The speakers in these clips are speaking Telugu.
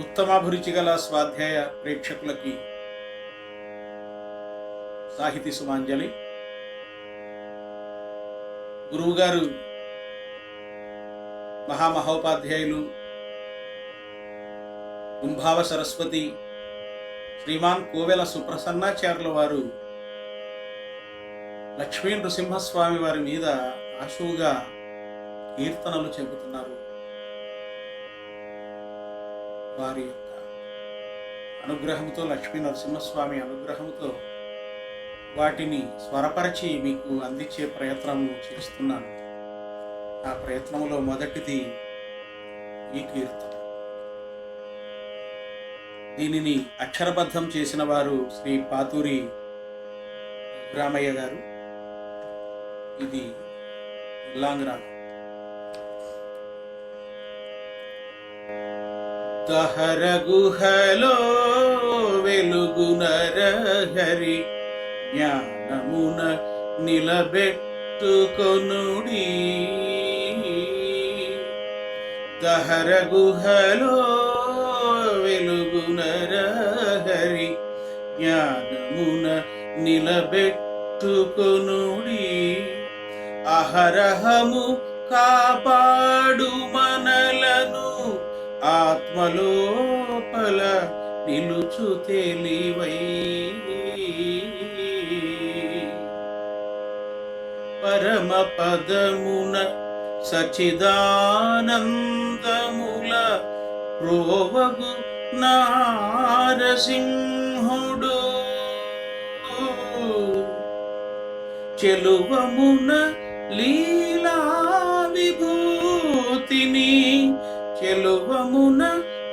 ఉత్తమాభిరుచి గల స్వాధ్యాయ ప్రేక్షకులకి సాహితీ సుమాంజలి గురువుగారు మహామహోపాధ్యాయులు కుంభావ సరస్వతి శ్రీమాన్ కోవెల సుప్రసన్నాచార్యుల వారు లక్ష్మీ నృసింహస్వామి వారి మీద ఆశువుగా కీర్తనలు చెబుతున్నారు. వారి యొక్క అనుగ్రహంతో లక్ష్మీ నరసింహస్వామి అనుగ్రహంతో వాటిని స్వరపరిచి మీకు అందించే ప్రయత్నం చేస్తున్నాను. ఆ ప్రయత్నంలో మొదటిది ఈ కీర్తన. దీనిని అక్షరబద్ధం చేసిన వారు శ్రీ పాతూరి రామయ్య గారు. ఇది ఇల్లాంగ్రామ్ గహర గుహలో వెలుగు నరహరి జ్ఞానమున నిలబెట్టుకొనుడి. గహర గుహలో వెలుగు నరహరి జ్ఞానమున నిలబెట్టుకొనుడి. అహరహము కాపాడు మనలను ఆత్మలోపల నిలుచు తెలివై. పరమ పదమున సచిదానందముల ప్రోవగు నారసింహుడు. చెలువమున లీలా విభూతిని కెలువమున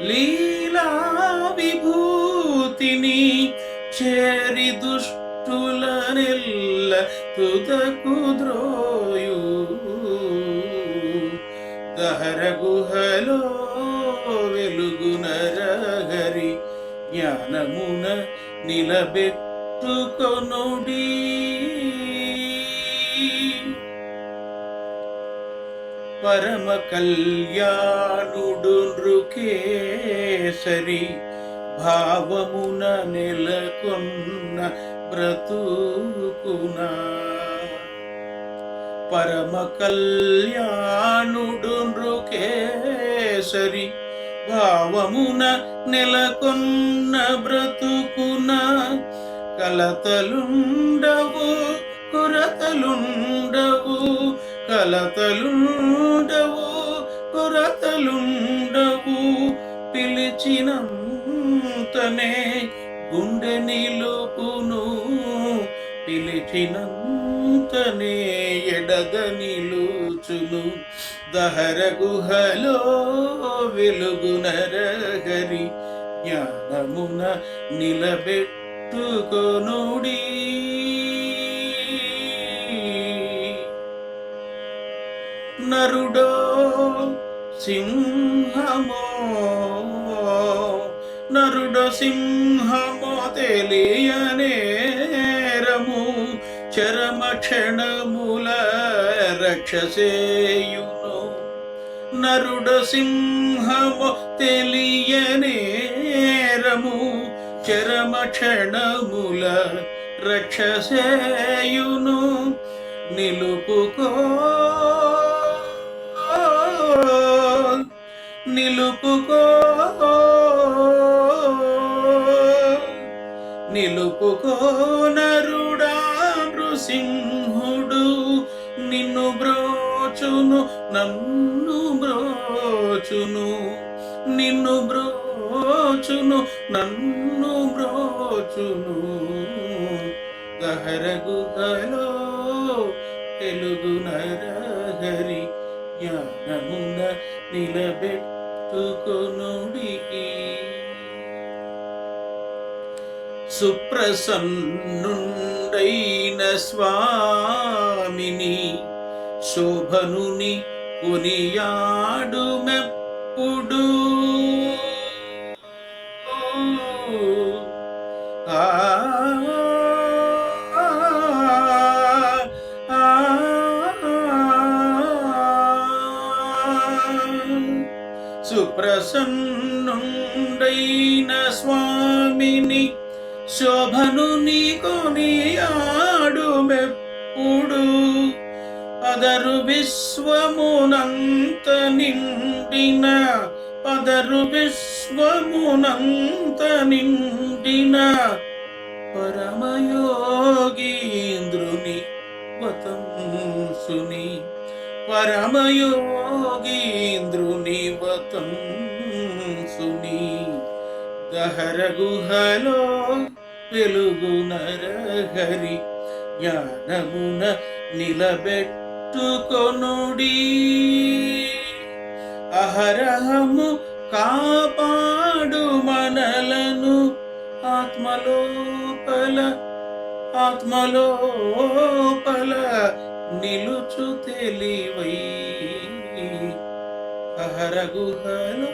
లీలా విభూతిని చేరి దుష్టుల నెల్ల తుదకు ద్రోయు. దహర గుహలో వెలుగున నరహరి జ్ఞానమున నిలబెట్టుకొనుడీ. పరమ కళ్యాణుడు నృకేసరి భావమున నెలకొన్న బ్రతుకున. పరమ కళ్యాణుడు నృకేసరి భావమున నెలకొన్న బ్రతుకున. కలతలుండవు కొరతలుండవు కలతలుండవు కొరతలుండవు. పిలిచినంతనే గుండె నిలుపును పిలిచినంతనే ఎడద నిలుచును. దహర గుహలో వెలుగు నరగరి జ్ఞానమున నిలబెట్టుకొనుడీ. నరుడో సింహమో నరుడో సింహమో తెలియనేరము చరమ క్షణముల రక్షసేయును. నరుడు సింహము తెలియనేరము చరమ క్షణముల రక్షసేయును. నిలుపుకో నిలుపుకో. నిలుపుకో నరుడా నృసింహుడు. నిన్ను బ్రోచును నన్ను బ్రోచును. నిన్ను బ్రోచును నన్ను బ్రోచును. గహర గుహలో తెలుగు నరహరి జ్ఞానమున నిలబెట్టుకొనుడి సుప్రసన్నుండైన స్వామిని శోభనుని కొనియాడు మెప్పుడు ఆ ప్రసన్నుండైన స్వామిని శోభను నీకు కొనియాడు మెప్పుడు పదరు విశ్వమునంత నిండిన పదరు విశ్వమునంత నిండిన పరమయోగీంద్రుని వతంసుని. పరమయోగీంద్రుని వతం గహర గుహలో వెలుగు నరహరి జ్ఞానమున నిలబెట్టుకొనుడి. అహరహము కాపాడు మనలను ఆత్మలోపల ఆత్మలోపల నిలుచు తెలివై. అహర గుహలో